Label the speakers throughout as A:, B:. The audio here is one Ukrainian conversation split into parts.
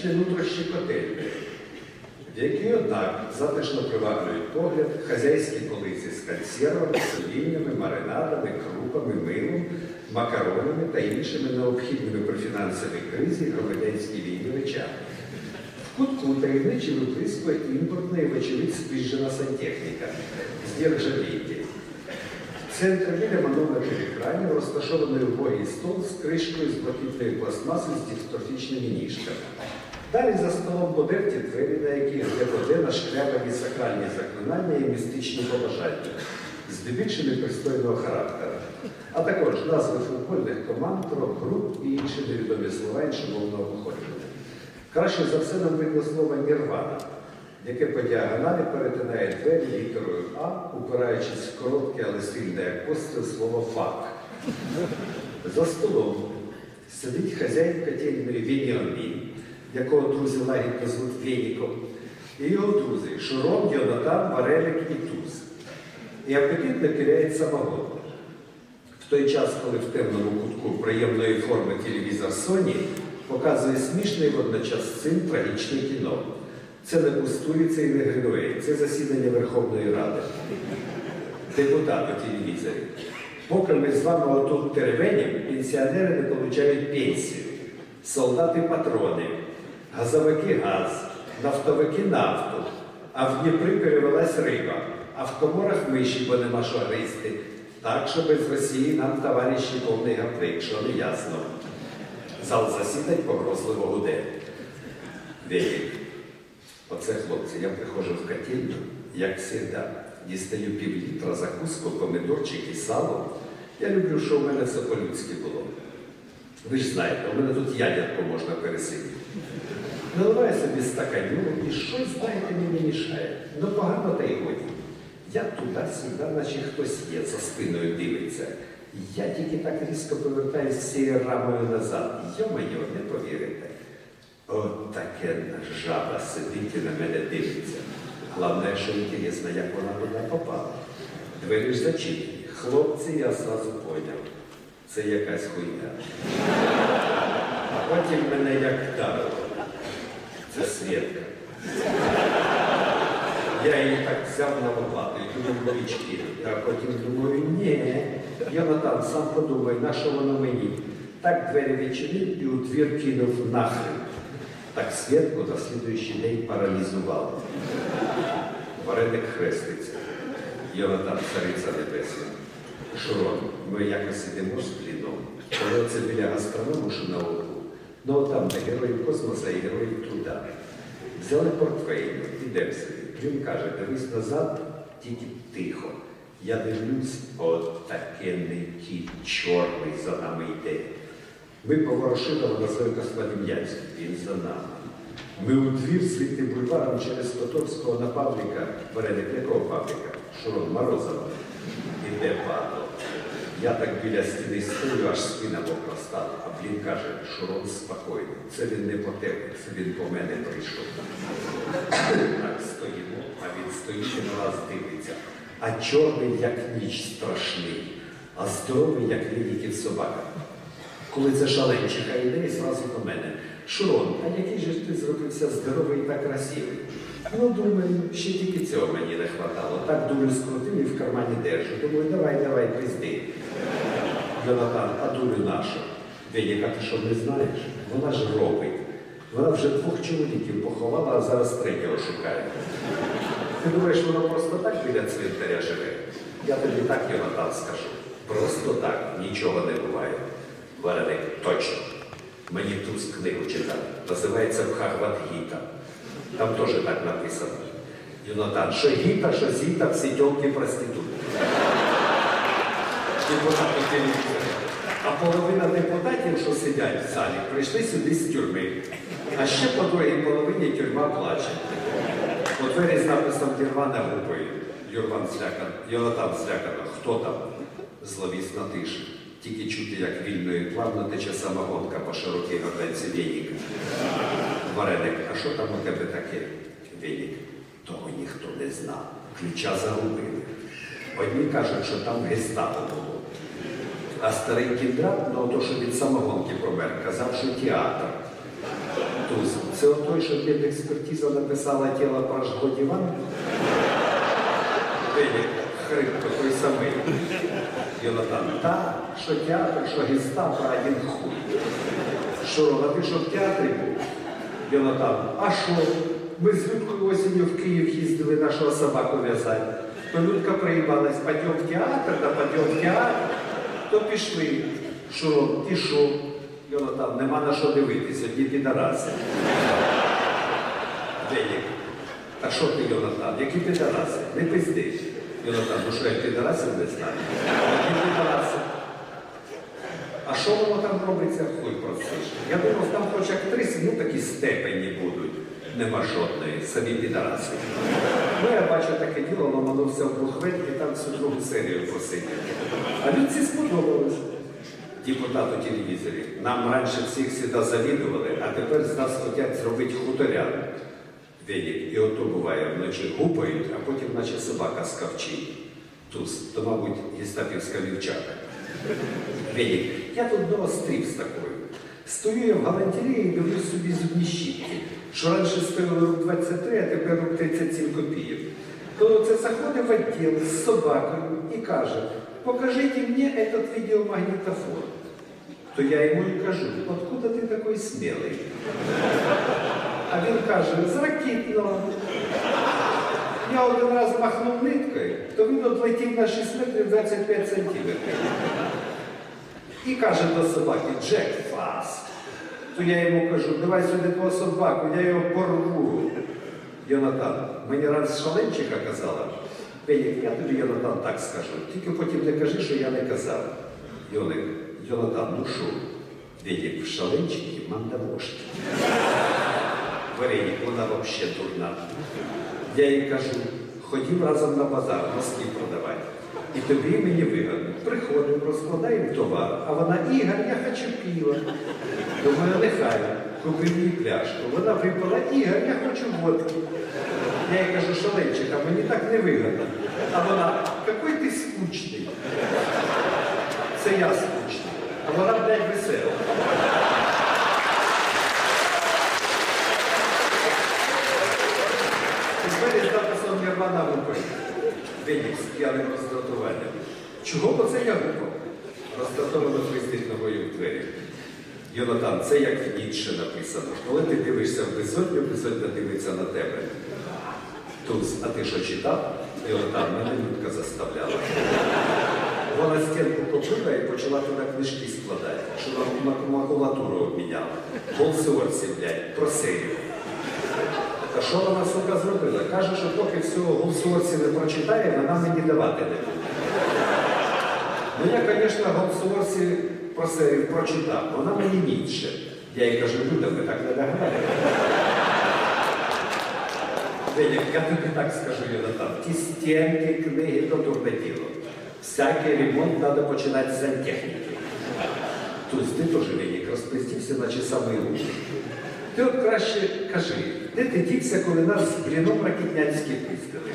A: Сюрреалістичний внутрішній котель, в якій, однак, затишно приваблюють погляд хазяйські полиці з консервами, соліннями, маринадами, крупами, милом, макаронами та іншими необхідними при фінансовій кризі громадянській війні речами. В кутку таємничі випискує імпортна і, вочевидь, спіжена сантехніка з нержавійки. В центрі біля манометрів екранів розташований убогий стол з кришкою з блакитної пластмаси з дистрофічними ніжками. Далі за столом подерті двері, на яких де-поде нашкрябані сакральні заклинання і містичні побажання, здебільшими пристойного характеру, а також назви футбольних команд, рок-груп і інші невідомі слова іншомовного походження. Краще за все нам видно слово «нірвана», яке по діагоналі перетинає двері літерою А, упираючись в коротке, але сильне як постріл слово «фак». За столом сидить хазяїн котельної Веніамін, якого друзі лагідно звуть Веніком, і його друзі Шурон, Йонатан, Варелик і Туз. І апетитно киряє самогон. В той час, коли в темному кутку приємної форми телевізор Sony показує смішне і водночас цим трагічне кіно. Це не пустується і не гринує, це засідання Верховної Ради. Депутат у телевізорі. Поки ми з вами отут теревенім, пенсіонери не отримують пенсію, солдати патрони, газовики газ, нафтовики нафту, а в Дніпри перевелась риба, а в коморах миші, бо нема що гризти. Так що без Росії нам товариші повний гаплик, що не ясно. Зал засідань погрозливо гуде. Вірить. Оце, хлопці, я приходжу в котельню, як завжди, дістаю пів літра закуску, помидорчик і сало. Я люблю, що у мене все по-людськи було. Ви ж знаєте, у мене тут ядерку можна пересидіти. Наливаю собі стаканю і щось, знаєте, мені мішає. Ну погано та й годі. Я туди-сюди, наче хтось є, за спиною дивиться. Я тільки так різко повертаюсь всією рамою назад. Йо-моє, не повірите. От таке жаба сидить і на мене дивиться. Головне, що інтересно, як вона туди попала. Двері ж зачинені. Хлопці, я зразу поняв. Це якась хуйня. А потім мене як вдарило. Це Свєтка. Я її так взяв на лопату і в річки. А потім думаю, ні, Йонатан, сам подумай, на що воно мені? Так двері відчинив і у двір кинув нахрен. Так Свєтку на слідуючий день паралізувало. Вареник хреститься. Йонатан цариця небесна. Шурон, ми якось ідемо з пліном. Коли це біля гастроному, що на углу. Ну там, де герої космоса і герої труда. Взяли портфель, ідемо собі. Він каже, дивись назад, тільки тихо. Я дивлюсь, от таке не ті чорний за нами йде. Ми поворошили на Зойка Владим'янський, він за нами. Ми у двір слідти бульваром через Котовського на Павліка, вареник якого Павліка? Шурон Морозова. Іде падло. Я так біля стіни стою, аж спина мокра стала. А блін каже, Шурон спокійний. Це він не по тебе, це він по мене прийшов. Так стоїмо, а він стоїть і на нас дивиться. А чорний, як ніч страшний, а здоровий, як лініків собака. Коли це шаленчиха йде, і зразу до мене. Шурон, а який же ти зробився здоровий та красивий? Ну, думаю, ще тільки цього мені не хватало. Так дулю скрутив і в кармані держу. Думаю, давай, давай, пизди. Йонатан, а дулю нашу. Веніка, ти що не знаєш? Вона ж робить. Вона вже двох чоловіків поховала, а зараз третього шукає. Ти думаєш, воно просто так біля цвинтаря живе? Я тобі так, Йонатан, скажу. Просто так, нічого не буває. Вареник, точно. Мені тут книгу читав. Називається Бхагават-гіта. Там теж так написано. Йонатан, що гіта, що зіта, всі тілки проститутки. А половина депутатів, що сидять в залі, прийшли сюди з тюрми. А ще по другій половині тюрма плаче. По двері з написом Дірвана групою. Юрван злякан, Йонатан злякано. Хто там? Зловісна тиша. Тільки чути, як вільно і плавно тече самогонка по широкій горлянці веніка. Вареник, а що там у тебе таке? Венік, того ніхто не знав. Ключа загубили. Одні кажуть, що там гестапо було. А старий кіндрат, ну то, що від самогонки помер, казав, що театр. Туз. Це той, що експертиза написала тіло прожгло диван. Вилік, хрипко, той самий. Йонатан, та, що театр, що гестапо, один хуй. Що, а що в театрі був? Йонатан, а що? Ми з Людкою осінню в Київ їздили нашого собаку в'язати. То Людка приїбалась, пойдем в театр, да пойдем в театр. То пішли. Що, і що? Йонатан, нема на що дивитись, одні підараси. Денік. А що ти, Йонатан? Які підараси? Не пиздиш. Йонатан, ну що я підарасів не знаю? Які підараси? А що воно там робиться, хуй просиш? Я думав, там хоч актриси, ну такі степені будуть. Нема жодної, самі підараси. Ну, я бачу таке діло, ломанувся в бухвет і там всю другу серію посидів. А людці сподобалось. Депутат у телевізорі. Нам раніше всіх сюди завідували, а тепер з нас хочуть зробити хуторян. Венік. І ото буває, вночі гупають, а потім наче собака скавчить. Туз, то, мабуть, гестапівська вівчарка. Венік, я тут дома стрів з такою. Стою я в галантерії і дивлюсь собі зубні щітки, що раніше стоїли рук 23, а тепер рук 37 копійок. То це заходить в відділ з собакою і каже, покажіть мені этот відеомагнітофон. То я йому і кажу, откуда ти такий смілий? А він каже, з ракітного. Я один раз махнув ниткою, то він одлетів на 6 метрів 25 сантиметрів. І каже до собаки, Джек Фаст. То я йому кажу, давай сюди твого собаку, я його порву. Йонатан, мені раз шаленчиха казала, я тобі, Йонатан, так скажу. Тільки потім не кажи, що я не казав. Йоник, Йонатан, ну що? Пенік, в шаленчики мандавошки. Варенік, вона взагалі дурна. Я їй кажу, ходім разом на базар, носки продавати. І тобі мені вигодно. Приходимо, розкладаємо товар, а вона, Ігор, я хочу піва. Думаю, нехай, купи мені пляшку. Вона випила, Ігор, я хочу водки. Я їй кажу, шаленчик, а мені так не вигодно. А вона, який ти скучний. Це я скучний. А вона, блядь, весела. Двері з написом Нірвана гупить. Венік з п'яним роздратуванням. Чого бо це я гупав? Роздратовано хвистить ногою в двері. Йонатан, це як в Ніцше написано. Коли ти дивишся в безодню, безодня дивиться на тебе. Туз, а ти що читав? Йонатан, мене Людка заставляла. Вона стінку купила і почала туди книжки складати, що на макулатуру обміняла. Голсуорці, блядь, про серію. Та що вона, сука, зробила? Каже, що поки всього Голсуорці не прочитає, вона мені давати не буде. Ну я, звісно, Голсуорці про серію прочитав, вона мені нічше. Я їй кажу, Люда, ми так не догадаємо. Я тобі так скажу, Йонатан, ті стінки, книги, то дурне діло. Всякий ремонт треба починати з сантехніки. Тут ти теж Венік розпиздівся, наче самий лучший. Ти от краще кажи, де ти дівся, коли нас з бліном ракетнянські пиздили?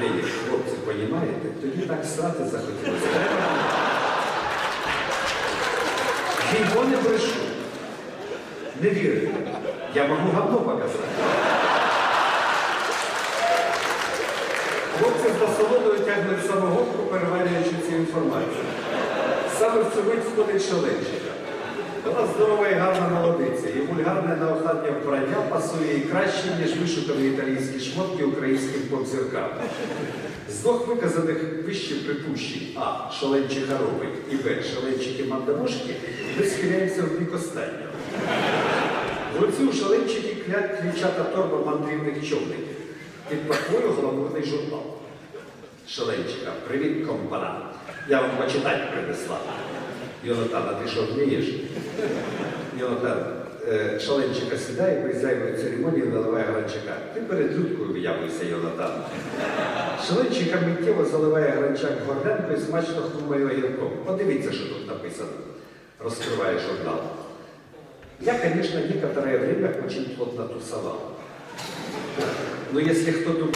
A: Венік, хлопці, понімаєте? Тоді так срати захотілося. Його не брешу. Не вірите. Я можу говно показати. Хлопці з насолодою тягнуть самогонку, переварюючи цю інформацію. Саме в цю мить входить Вона здорова і гарна молодиця, і вульгарне на останнє вбрання пасує і краще, ніж вишукані італійські шмотки українським попзіркам. З двох виказаних вище припущень А. Шаленчиха робить і Б. Шаленчики мандамошки, ми схиляємося в бік останнього. У шаленчики клять клічата торба мандрівних човників. Під пахвою гламурний журнал. Шаленчика, привіт, компана. Я вам почитати принесла. Йонатан, а ти що вмієш? Йонатан, е, шаленчика сідає, без зайвої церемонії наливає гранчака. Ти перед людкою виявився, Йонатан. Шаленчика миттєво заливає гранчак горленкою і смачно хрумає огірком. Подивіться, що тут написано. Розкриває журнал. Я, конечно, некоторое время очень плотно тусовал. Но если кто-то